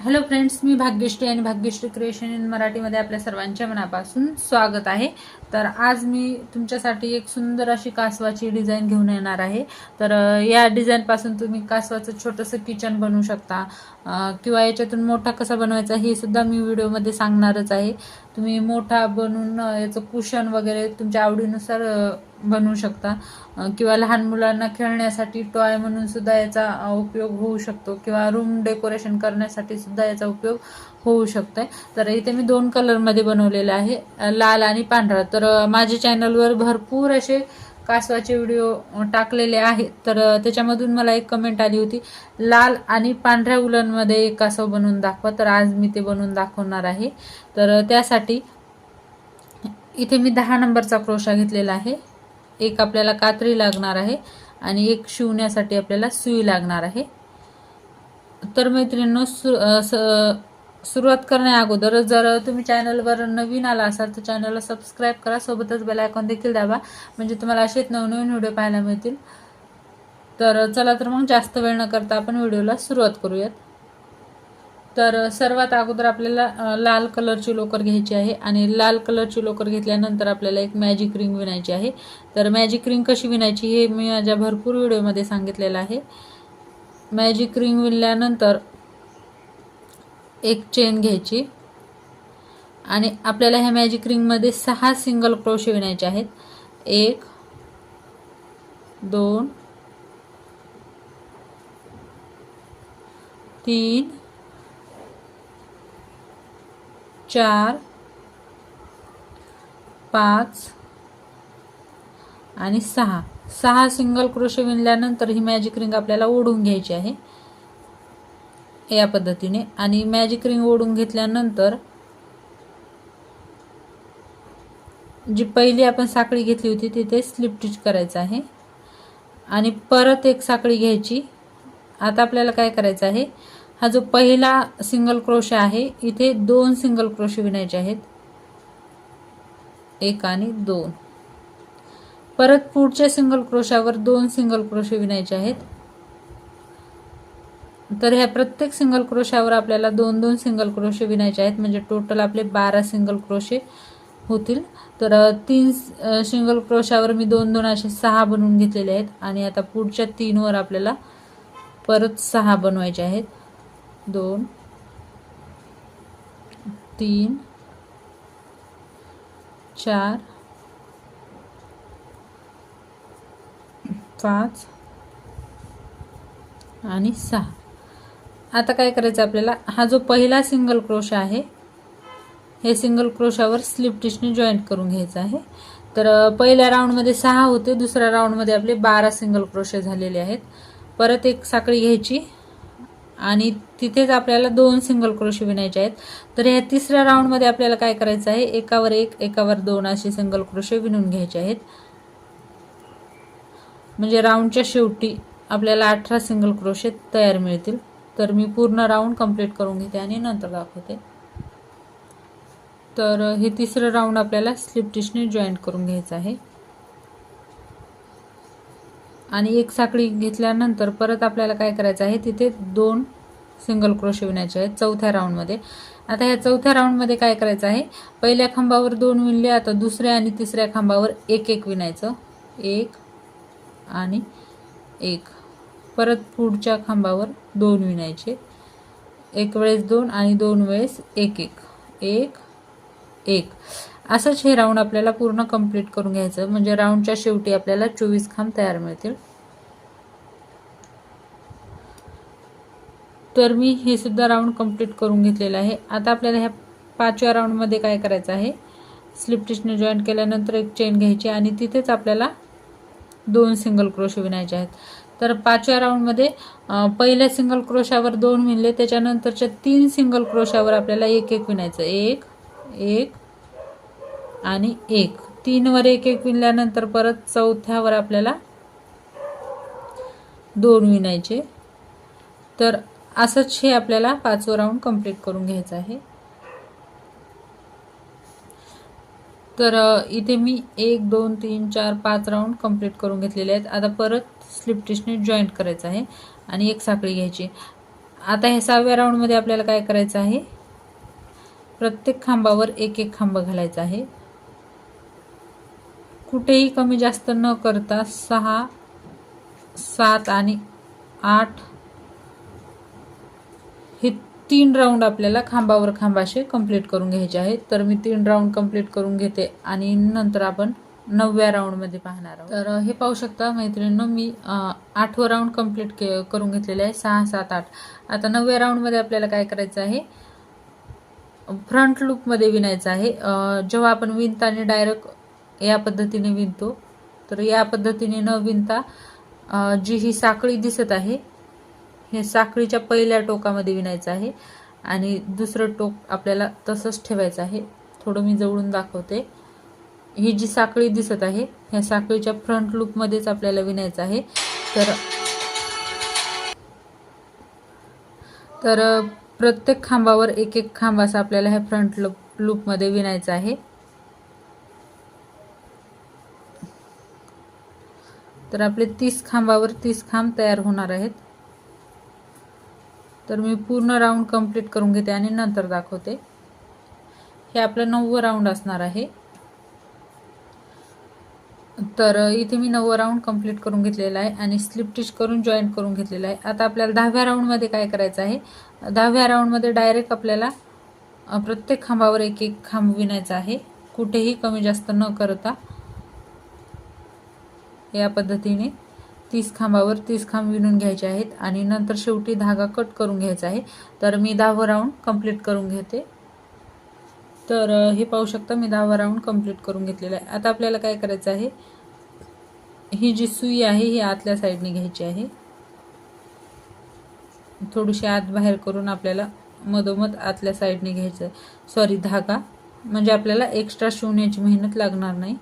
Hello friends मी भाग्यश्री आणि Bhagyashree creation in मराठीमध्ये आपल्या सर्वांच्या मनापासून स्वागत आहे. तर आज मी तुमच्यासाठी एक सुंदर अशी कासवाची डिझाईन घेऊन येणार आहे. तर या डिझाईनपासून तुम्ही कासवाचं छोटंसं किचन बनवू शकता. किंवा याच्यातून मोठा कसा बनवायचा हे सुद्धा मी व्हिडिओमध्ये सांगणारच आहे. तुम्ही मोठा बनवून याचं कुशन वगैरे तुमच्या आवडीनुसार बनवू शकता. किंवा लहान मुलांना खेळण्यासाठी टॉय म्हणून सुद्धा याचा उपयोग होऊ शकतो. किंवा रूम डेकोरेशन करण्यासाठी सुद्धा याचा उपयोग होऊ शकतोय. तर इथे मी दोन कलरमध्ये बनवलेलं आहे लाल आणि पांढरा. तर माझ्या चॅनलवर भरपूर असे कासवाचे व्हिडिओ टाकलेले आहेत. तर त्याच्यामधून मला एक कमेंट आली होती लाल आणि पांढऱ्या उलनमध्ये एक कासव बनवून दाखवा. तर आज मी ते बनवून दाखवणार आहे. तर त्यासाठी इथे मी दहा नंबरचा क्रोशा घेतलेला आहे. एक आपल्याला कात्री लागणार आहे आणि एक शिवण्यासाठी आपल्याला सुई लागणार आहे. तर मैत्रिणींनो सु सुरुवात करण्या अगोदर जर तुम्ही चॅनलवर नवीन आला असाल तर चॅनलला सबस्क्राईब करा सोबतच बेल आयकॉन देखील दाबा म्हणजे तुम्हाला असेच नवनवीन व्हिडिओ पाहायला मिळतील. तर चला तर मग जास्त वेळ न करता आपण व्हिडिओला सुरुवात करूयात. तर सर्वात अगोदर आपल्याला लाल कलरची लोकर घ्यायची आहे आणि लाल कलरची लोकर घेतल्यानंतर आपल्याला एक मॅजिक रिंग विणायची आहे. तर मॅजिक रिंग कशी विणायची हे मी माझ्या भरपूर व्हिडिओमध्ये सांगितलेलं आहे. मॅजिक रिंग विणल्यानंतर एक चेन घ्यायची. आणि आपल्याला ह्या मॅजिक रिंगमध्ये सहा सिंगल क्रोशे विणायचे आहेत. एक दोन तीन चार पाच आणि सहा. सहा सिंगल क्रोशे विणल्यानंतर ही मॅजिक रिंग आपल्याला ओढून घ्यायची आहे. या पद्धतीने. आणि मॅजिक रिंग ओढून घेतल्यानंतर जी पहिली आपण साखळी घेतली होती तिथे स्लिप स्टिच करायचं आहे. आणि परत एक साखळी घ्यायची. आता आपल्याला काय करायचं आहे? हा जो पहिला सिंगल क्रोशे आहे इथे दोन सिंगल क्रोशे विणायचे आहेत. एक आणि दोन. परत पुढच्या सिंगल क्रोशावर दोन सिंगल क्रोशे विणायचे आहेत. तर ह्या प्रत्येक सिंगल क्रोशावर आपल्याला दोन दोन सिंगल क्रोशे विणायचे आहेत. म्हणजे टोटल आपले बारा सिंगल क्रोशे होतील. तर तीन सिंगल क्रोशावर मी दोन दोन असे सहा बनवून घेतलेले आहेत. आणि आता पुढच्या तीनवर आपल्याला परत सहा बनवायचे आहेत. दोन तीन चार पाच आणि सहा. आता काय करायचं आपल्याला? हा जो पहिला सिंगल क्रोश आहे हे सिंगल क्रोशावर स्लिप टिशने जॉईंट करून घ्यायचं आहे. तर पहिल्या राऊंडमध्ये सहा होते दुसऱ्या राऊंडमध्ये आपले बारा सिंगल क्रोशे झालेले आहेत. परत एक साखळी घ्यायची आणि तिथेच आपल्याला दोन सिंगल क्रोशे विणायचे आहेत. तर ह्या तिसऱ्या राऊंडमध्ये आपल्याला काय करायचं आहे? एकावर एक एकावर दोन असे सिंगल क्रोशे विणून घ्यायचे आहेत. म्हणजे राऊंडच्या शेवटी आपल्याला अठरा सिंगल क्रोशे तयार मिळतील. तर मी पूर्ण राऊंड कंप्लीट करून घेते आणि नंतर दाखवते. तर हे तिसरं राऊंड आपल्याला स्लिप टिशने जॉईंट करून घ्यायचं आहे. आणि एक साखळी घेतल्यानंतर परत आपल्याला काय करायचं आहे तिथे दोन सिंगल क्रोशे विणायचे आहेत चौथ्या राऊंडमध्ये आता ह्या चौथ्या राऊंडमध्ये काय करायचं आहे पहिल्या खांबावर दोन विणले आता दुसऱ्या आणि तिसऱ्या खांबावर एक एक विणायचं. एक आणि एक. परत पुढच्या खांबावर दोन विणायचे. एक वेळेस दोन आणि दोन वेळेस एक एक. एक एक. असंच हे राऊंड आपल्याला पूर्ण कंप्लीट करून घ्यायचं. म्हणजे राऊंडच्या शेवटी आपल्याला चोवीस खांब तयार मिळतील. तर मी हे सुद्धा राऊंड कंप्लीट करून घेतलेलं आहे. आता आपल्याला ह्या पाचव्या राऊंडमध्ये काय करायचं आहे? स्लिप टिशने जॉईंट केल्यानंतर एक चेन घ्यायची आणि तिथेच आपल्याला दोन सिंगल क्रोशे विणायचे आहेत. तर पाचव्या राऊंडमध्ये पहिल्या सिंगल क्रोशावर दोन विणले त्याच्यानंतरच्या तीन सिंगल क्रोशावर आपल्याला एक एक विणायचं एक एक आणि एक. तीनवर एक एक विणल्यानंतर परत चौथ्यावर आपल्याला दोन विणायचे तर असंच हे आपल्याला पाचवं राऊंड कंप्लीट करून घ्यायचं आहे. तर इथे मी एक दोन तीन चार पाच राऊंड कंप्लीट करून घेतलेले आहेत. आता परत स्लिप टेस्टने जॉईंट करायचं आहे आणि एक साखळी घ्यायची. आता ह्या सहाव्या राऊंडमध्ये आपल्याला काय करायचं आहे? प्रत्येक खांबावर एक एक खांब घालायचा आहे. कुठेही कमी जास्त न करता सहा सात आणि आठ हे तीन राऊंड आपल्याला खांबावर खांबाशे कंप्लीट करून घ्यायचे आहेत. तर मी तीन राऊंड कंप्लीट करून घेते आणि नंतर आपण नवव्या राऊंडमध्ये पाहणार आहोत. तर हे पाहू शकता मैत्रिणींनो मी आठवं राऊंड कंप्लीट के करून घेतलेले आहे सहा सात आठ. आता नवव्या राऊंडमध्ये आपल्याला काय करायचं आहे? फ्रंट लूपमध्ये विणायचं आहे. जेव्हा आपण विणताना डायरेक्ट या पद्धतीने विणतो तर या पद्धतीने न विणता जी ही साखळी दिसत आहे हे साखळीच्या पहिल्या टोकामध्ये विणायचं आहे. आणि दुसरं टोक आपल्याला तसंच ठेवायचं आहे. थोडं मी जवळून दाखवते. ही जी साखळी दिसत आहे ह्या साखळीच्या फ्रंट लूपमध्येच आपल्याला विणायचं आहे. तर तर प्रत्येक खांबावर एक एक खांब असा आपल्याला ह्या फ्रंट लूप लूपमध्ये विणायचा आहे. तर आपले तीस खांबावर तीस खांब तयार होणार आहेत. तर मी पूर्ण राऊंड कंप्लीट करून घेते आणि नंतर दाखवते. हे आपलं नववं राऊंड असणार आहे. तर इथे मी नऊ राऊंड कंप्लीट करून घेतलेला आहे आणि स्लिप टिच करून जॉईंट करून घेतलेला आहे. आता आपल्याला दहाव्या राऊंडमध्ये काय करायचं आहे? दहाव्या राऊंडमध्ये डायरेक्ट आपल्याला प्रत्येक खांबावर एक एक खांब विणायचा आहे. कुठेही कमी जास्त न करता या पद्धतीने तीस खांबावर तीस खांब विणून घ्यायचे आहेत आणि नंतर शेवटी धागा कट करून घ्यायचा आहे. तर मी दहावं राऊंड कंप्लीट करून घेते. तर हे पाहू शकता मी दहावा राऊंड कंप्लीट करून घेतलेला आहे. आता आपल्याला काय करायचं आहे? ही जी सुई आहे ही आतल्या साईडने घ्यायची आहे. थोडीशी आत बाहेर करून आपल्याला मधोमध आतल्या साईडने घ्यायचं सॉरी धागा. म्हणजे आपल्याला एक्स्ट्रा शिवण्याची मेहनत लागणार नाही.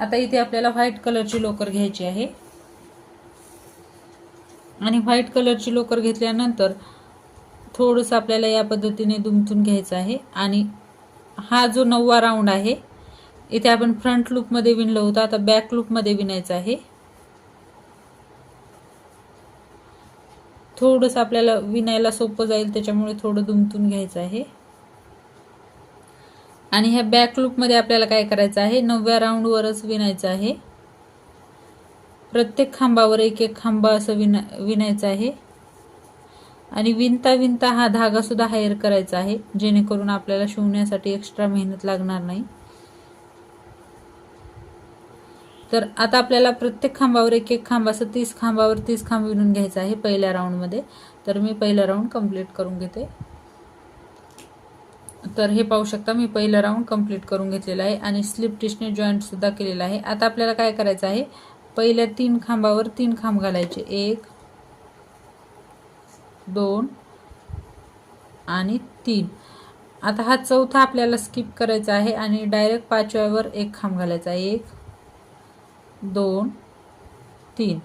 आता इथे आपल्याला व्हाईट कलरची लोकर घ्यायची आहे. आणि व्हाईट कलरची लोकर घेतल्यानंतर थोडंसं आपल्याला या पद्धतीने दुमतून घ्यायचं आहे. आणि हा जो नववा राऊंड आहे इथे आपण फ्रंट लूपमध्ये विणलं होतं. आता बॅक लूपमध्ये विणायचं आहे. थोडंसं आपल्याला विणायला सोपं जाईल त्याच्यामुळे थोडं दुमतून घ्यायचं आहे. आणि ह्या बॅक लूपमध्ये आपल्याला काय करायचं आहे? नवव्या राऊंडवरच विणायचं आहे. प्रत्येक खांबावर एक एक खांबा असं विना विणायचं आहे. आणि विणता विणता हा धागा सुद्धा हायर करायचा आहे जेणेकरून आपल्याला शिवण्यासाठी एक्स्ट्रा मेहनत लागणार नाही. तर आता आपल्याला प्रत्येक खांबावर एक एक खांब असं तीस खांबावर तीस खांब विणून घ्यायचं आहे पहिल्या राऊंडमध्ये तर मी पहिला राऊंड कंप्लीट करून घेते. तर हे पाहू शकता मी पहिला राऊंड कंप्लीट करून घेतलेला आहे आणि स्लिप टिशने जॉईंटसुद्धा केलेला आहे. आता आपल्याला काय करायचं आहे? पहिल्या तीन खांबावर तीन खांब घालायचे. एक दोन आणि तीन. आता हा चौथा आपल्याला स्किप करायचा आहे आणि डायरेक्ट पाचव्यावर एक खांब घालायचा आहे. एक दोन तीन.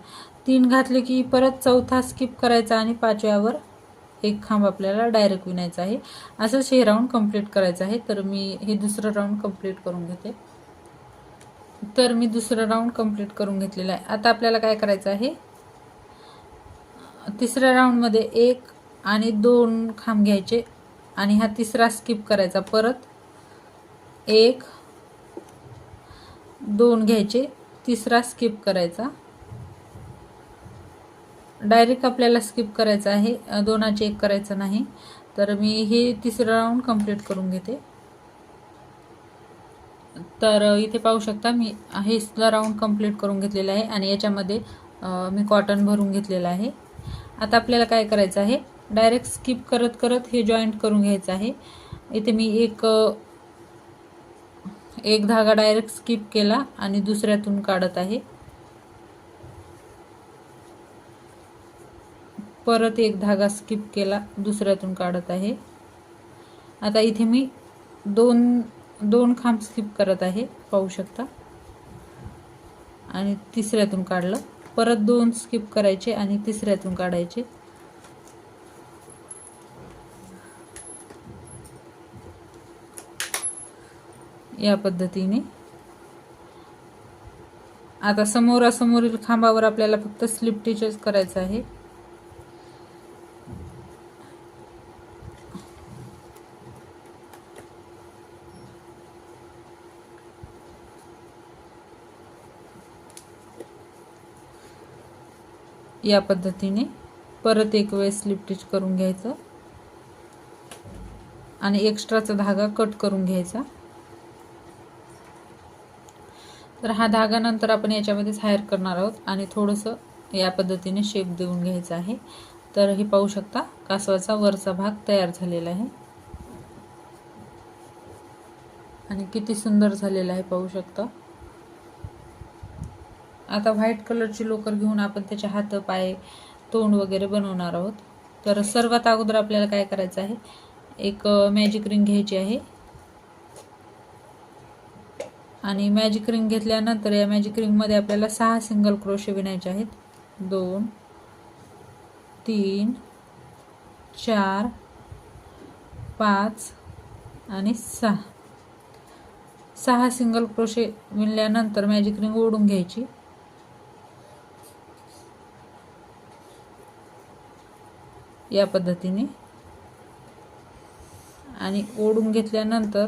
तीन घातले की परत चौथा स्किप करायचा आणि पाचव्यावर एक खांब आपल्याला डायरेक्ट विणायचा आहे. असंच हे राऊंड कंप्लीट करायचं आहे. तर मी हे दुसरं राऊंड कंप्लीट करून घेते. तर मी दुसरं राऊंड कंप्लीट करून घेतलेलं आहे. आता आपल्याला काय करायचं आहे? तिसऱ्या राऊंडमध्ये एक आणि दोन खांब घ्यायचे आणि हा तिसरा स्किप करायचा. परत एक दोन घ्यायचे तिसरा स्किप करायचा. डायरेक्ट आपल्याला स्किप करायचं आहे. दोनाचे एक करायचं नाही. तर मी हे तिसरं राऊंड कंप्लीट करून घेते. तर इथे पाहू शकता मी हे सुद्धा राऊंड कंप्लीट करून घेतलेलं आहे आणि याच्यामध्ये मी कॉटन भरून घेतलेलं आहे. आता आपल्याला काय करायचं आहे? डायरेक्ट स्किप करत करत हे जॉईंट करून घ्यायचं आहे. इथे मी एक एक धागा डायरेक्ट स्किप केला आणि दुसऱ्यातून काढत आहे. परत एक धागा स्किप केला दुसऱ्यातून काढत आहे. आता इथे मी दोन दोन खांब स्किप करत आहे पाहू शकता. आणि तिसऱ्यातून काढलं. परत दोन स्किप करायचे आणि तिसऱ्यातून काढायचे. या पद्धतीने. आता समोरासमोरील खांबावर आपल्याला फक्त स्लिप टिचच करायचं आहे. या पद्धतीने परत एक वेळेस स्लिपटिच करून घ्यायचं. आणि एक्स्ट्राचा धागा कट करून घ्यायचा. तर हा धागा नंतर आपण याच्यामध्येच हायर करणार आहोत आणि थोडंसं या पद्धतीने शेप देऊन घ्यायचं आहे. तर हे पाहू शकता कासवाचा वरचा भाग तयार झालेला आहे. आणि किती सुंदर झालेला आहे पाहू शकता. आता व्हाईट कलरची लोकर घेऊन आपण त्याचे हात पाय तोंड वगैरे बनवणार आहोत. तर सर्वात अगोदर आपल्याला काय करायचं आहे? एक मॅजिक रिंग घ्यायची आहे. आणि मॅजिक रिंग घेतल्यानंतर या मॅजिक रिंगमध्ये आपल्याला सहा सिंगल क्रोशे विणायचे आहेत. दोन तीन चार पाच आणि सहा. सहा सिंगल क्रोशे विणल्यानंतर मॅजिक रिंग ओढून घ्यायची. या पद्धतीने. आणि ओढून घेतल्यानंतर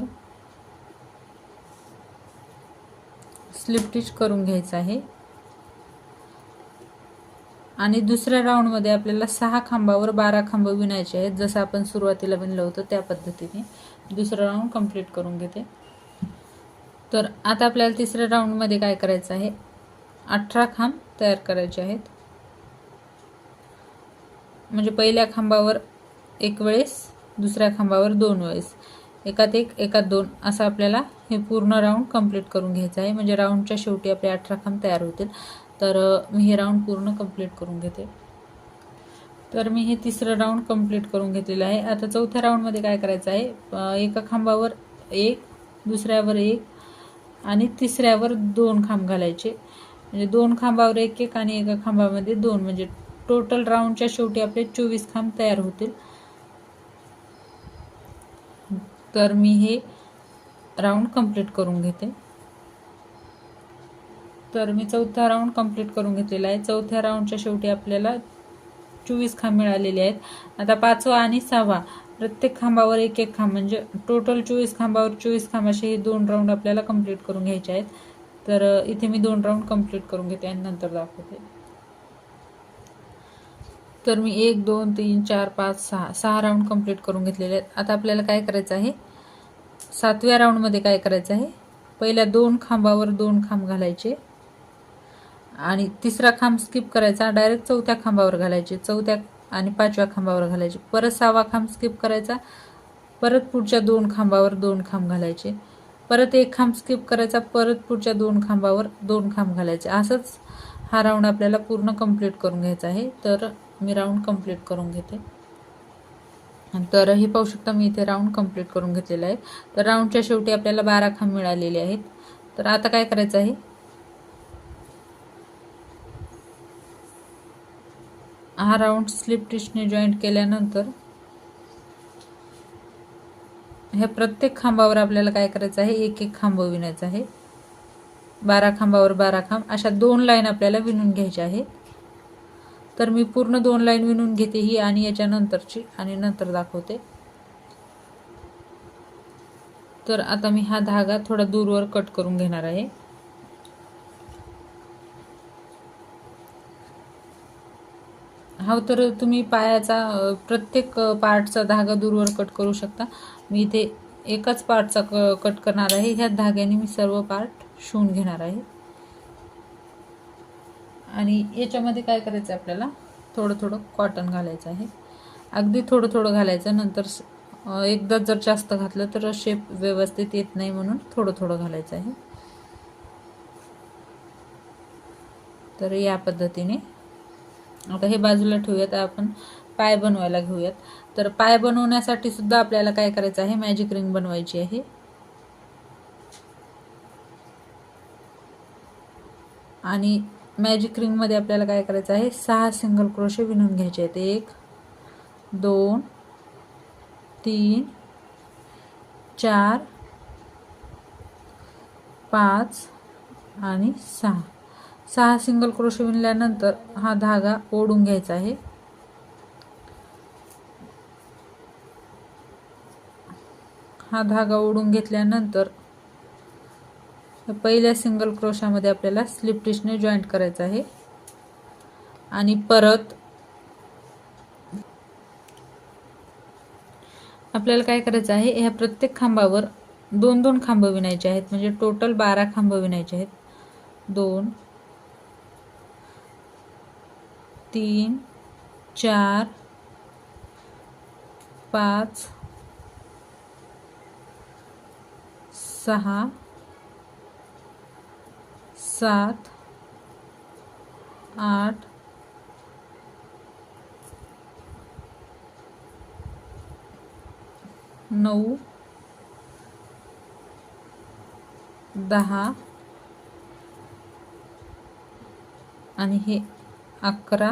स्लिप स्टिच करून घ्यायचं आहे. आणि दुसऱ्या राऊंडमध्ये आपल्याला सहा खांबावर बारा खांब विणायचे आहेत. जसं आपण सुरुवातीला विणलं होतं त्या पद्धतीने. दुसरा राऊंड कंप्लीट करून घेते. तर आता आपल्याला तिसऱ्या राऊंडमध्ये काय करायचं आहे? अठरा खांब तयार करायचे आहेत. म्हणजे पहिल्या खांबावर एक वेळेस दुसऱ्या खांबावर दोन वेळेस. एकात एक एकात दोन. असं आपल्याला हे पूर्ण राऊंड कंप्लीट करून घ्यायचं आहे. म्हणजे राऊंडच्या शेवटी आपले अठरा खांब तयार होतील. तर मी हे राऊंड पूर्ण कंप्लीट करून घेते. तर मी हे तिसरं राऊंड कंप्लीट करून घेतलेलं आहे. आता चौथ्या राऊंडमध्ये काय करायचं आहे? एका खांबावर एक दुसऱ्यावर एक आणि तिसऱ्यावर दोन खांब घालायचे. म्हणजे दोन खांबावर एक एक आणि एका खांबामध्ये दोन. म्हणजे टोटल राऊंडच्या शेवटी आपले चोवीस खांब तयार होतील. तर मी हे राऊंड कंप्लीट करून घेते. तर मी चौथा राऊंड कंप्लीट करून घेतलेला आहे. चौथ्या राऊंडच्या शेवटी आपल्याला चोवीस खांब मिळालेले आहेत. आता पाचवा आणि सहावा प्रत्येक खांबावर एक एक खांब म्हणजे टोटल चोवीस खांबावर चोवीस खांब असे हे दोन राऊंड आपल्याला कंप्लीट करून घ्यायचे आहेत. तर इथे मी दोन राऊंड कंप्लीट करून घेते आणि नंतर दाखवते. तर मी एक दोन तीन चार पाच सहा सहा राऊंड कंप्लीट करून घेतलेले आहेत. आता आपल्याला काय करायचं आहे? सातव्या राऊंडमध्ये काय करायचं आहे? पहिल्या दोन खांबावर दोन खांब घालायचे. आणि तिसरा खांब स्किप करायचा. डायरेक्ट चौथ्या खांबावर घालायचे. चौथ्या आणि पाचव्या खांबावर घालायचे. परत सहावा खांब स्किप करायचा. परत पुढच्या दोन खांबावर दोन खांब घालायचे. परत एक खांब स्किप करायचा. परत पुढच्या दोन खांबावर दोन खांब घालायचे. असंच हा राऊंड आपल्याला पूर्ण कंप्लीट करून घ्यायचा आहे. तर मी राऊंड कंप्लीट करून घेते. तर हे पाहू शकता मी इथे राऊंड कंप्लीट करून घेतलेलं आहे. तर राऊंडच्या शेवटी आपल्याला बारा खांब मिळालेले आहेत. तर आता काय करायचं आहे? हा राऊंड स्लिप टिचने जॉईंट केल्यानंतर ह्या प्रत्येक खांबावर आपल्याला काय करायचं आहे? एक एक खांब विणायचं आहे. बारा खांबावर बारा खांब. अशा दोन लाईन आपल्याला विणून घ्यायच्या आहेत. तर मी पूर्ण दोन लाईन विणून घेते ही आणि याच्यानंतरची आणि नंतर दाखवते. तर आता मी हा धागा थोडा दूरवर कट करून घेणार आहे. हा तर तुम्ही पायाचा प्रत्येक पार्टचा धागा दूरवर कट करू शकता. मी इथे एकाच पार्टचा क कट करणार आहे. ह्या धाग्याने मी सर्व पार्ट शिवून घेणार आहे. आणि याच्यामध्ये काय करायचं आहे आपल्याला? थोडं थोडं कॉटन घालायचं आहे. अगदी थोडं थोडं घालायचं नंतर एकदा जर जास्त घातलं तर शेप व्यवस्थित येत नाही म्हणून थोडं थोडं घालायचं आहे. तर या पद्धतीने. आता हे बाजूला ठेवूयात आपण पाय बनवायला घेऊयात. तर पाय बनवण्यासाठी सुद्धा आपल्याला काय करायचं आहे? मॅजिक रिंग बनवायची आहे. आणि मॅजिक रिंगमध्ये आपल्याला काय करायचं आहे? सहा सिंगल क्रोशे विणून घ्यायचे आहेत. एक दोन तीन चार पाच आणि सहा. सहा सिंगल क्रोशे विणल्यानंतर हा धागा ओढून घ्यायचा आहे. हा धागा ओढून घेतल्यानंतर पहिल्या सिंगल क्रोशामध्ये आपल्याला स्लिप टिशने जॉईंट करायचं आहे. आणि परत आपल्याला काय करायचं आहे ह्या प्रत्येक खांबावर दोन दोन खांब विणायचे आहेत. म्हणजे टोटल बारा खांब विणायचे आहेत. दोन तीन चार पाच सहा सात आठ नऊ दहा आणि हे अकरा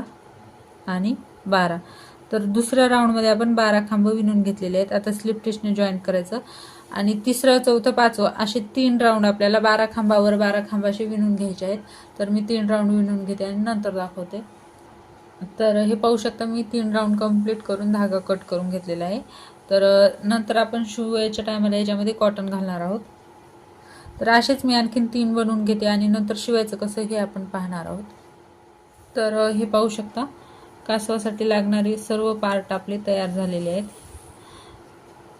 आणि बारा. तर दुसऱ्या राऊंडमध्ये आपण बारा खांब विणून घेतलेले आहेत. आता स्लिप टेस्टने जॉईन करायचं. आणि तिसरं चौथं पाचवं असे तीन राऊंड आपल्याला बारा खांबावर बारा खांबाशी विणून घ्यायचे आहेत. तर मी तीन राऊंड विणून घेते आणि नंतर दाखवते. तर हे पाहू शकता मी तीन राऊंड कंप्लीट करून धागा कट करून घेतलेला आहे. तर नंतर आपण शिवायच्या टायमाला याच्यामध्ये कॉटन घालणार आहोत. तर असेच मी आणखीन तीन बनवून घेते आणि नंतर शिवायचं कसं हे आपण पाहणार आहोत. तर हे पाहू शकता. कासवासाठी लागणारे सर्व पार्ट आपले तयार झालेले आहेत.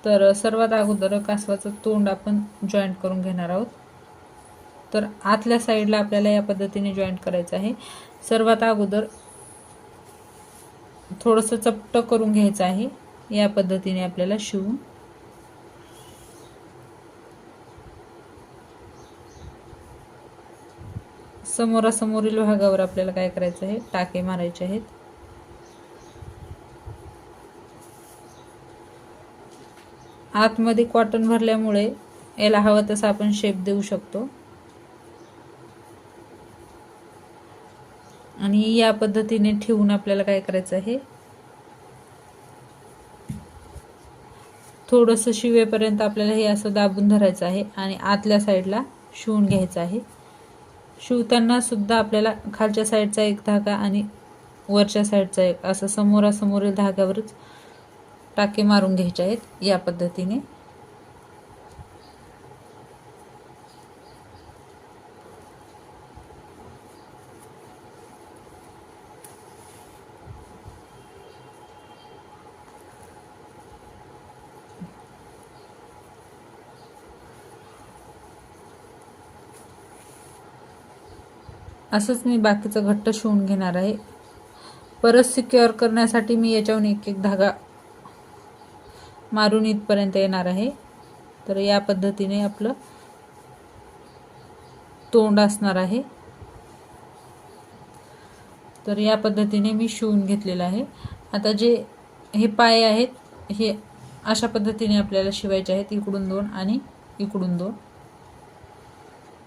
तर सर्वात अगोदर कासवाचं तोंड आपण जॉईंट करून घेणार आहोत. तर आतल्या साईडला आपल्याला या पद्धतीने जॉईंट करायचं आहे. सर्वात अगोदर थोडंसं चपट करून घ्यायचं आहे. या पद्धतीने आपल्याला शिवून. समोरासमोरील भागावर आपल्याला काय करायचं आहे? टाके मारायचे आहेत. आतमध्ये कॉटन भरल्यामुळे याला हवं तसं आपण शेप देऊ शकतो. आणि या पद्धतीने ठेवून आपल्याला काय करायचं आहे? थोडंसं शिवेपर्यंत आपल्याला हे असं दाबून धरायचं आहे आणि आतल्या साईडला शिवून घ्यायचं आहे. शिवताना सुद्धा आपल्याला खालच्या साईडचा एक धागा आणि वरच्या साईडचा एक असं समोरासमोरील धाग्यावरच टाके मारून घ्यायचे आहेत या पद्धतीने. असंच मी बाकीचं घट्ट शिवून घेणार आहे. परत सिक्युअर करण्यासाठी मी याच्याहून एक एक धागा मारून इथपर्यंत येणार आहे. तर या पद्धतीने आपलं तोंड असणार आहे. तर या पद्धतीने मी शिवून घेतलेलं आहे. आता जे हे पाय आहेत हे अशा पद्धतीने आपल्याला शिवायचे आहेत. इकडून दोन आणि इकडून दोन.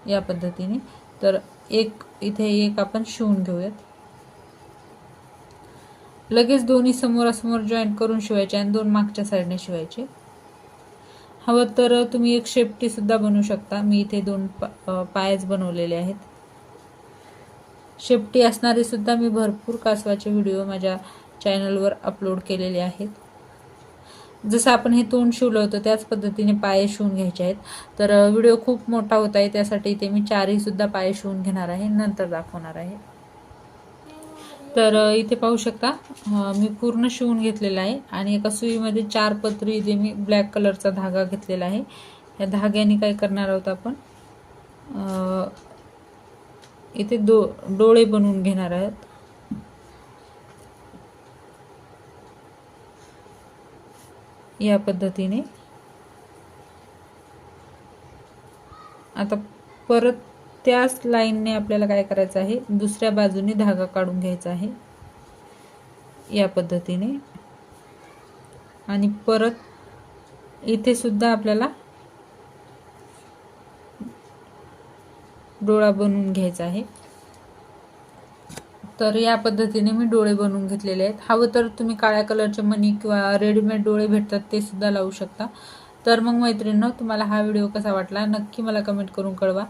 या पद्धतीने. तर एक इथे एक आपण शिवून घेऊयात. लगेच दोन्ही समोरासमोर जॉईंट करून शिवायचे आणि दोन मागच्या साईडने शिवायचे. हवं तर तुम्ही एक शेपटीसुद्धा बनवू शकता. मी इथे दोन पायच बनवलेले आहेत. शेपटी असणारे सुद्धा मी भरपूर कासवाचे व्हिडिओ माझ्या चॅनलवर अपलोड केलेले आहेत. जसं आपण हे तोंड शिवलं होतं त्याच पद्धतीने पाय शिवून घ्यायचे आहेत. तर व्हिडिओ खूप मोठा होत आहे. त्यासाठी इथे मी चारहीसुद्धा पाय शिवून घेणार आहे. नंतर दाखवणार आहे. तर इथे पाहू शकता मी पूर्ण शिवून घेतलेला आहे आणि एका सुईमध्ये चार पत्री इथे मी ब्लॅक कलरचा धागा घेतलेला आहे. या धाग्याने काय करणार आहोत आपण? इथे दो डोळे बनवून घेणार आहोत. या पद्धतीने. आता परत त्याच लाईनने आपल्याला काय करायचं आहे? दुसऱ्या बाजूने धागा काढून घ्यायचा आहे. या पद्धतीने. आणि परत इथे सुद्धा आपल्याला डोळा बनवून घ्यायचा आहे. तर या पद्धतीने मी डोळे बनवून घेतलेले आहेत. हवं तर तुम्ही काळ्या कलरचे मनी किंवा रेडीमेड डोळे भेटतात ते सुद्धा लावू शकता. तर मग मैत्रिणींनो तुम्हाला हा व्हिडिओ कसा वाटला नक्की मला कमेंट करून कळवा.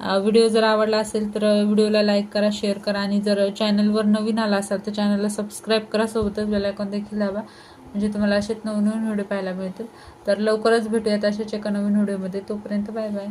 व्हिडिओ जर आवडला असेल तर व्हिडिओला लाईक करा शेअर करा आणि जर चॅनलवर नवीन आला असाल तर चॅनलला सबस्क्राईब करा सोबतच बेलायकॉन देखील दाबा. म्हणजे तुम्हाला असेच नवनवीन व्हिडिओ पाहायला मिळतील. तर लवकरच भेटूयात अशाच एका नवीन व्हिडिओमध्ये तोपर्यंत बाय बाय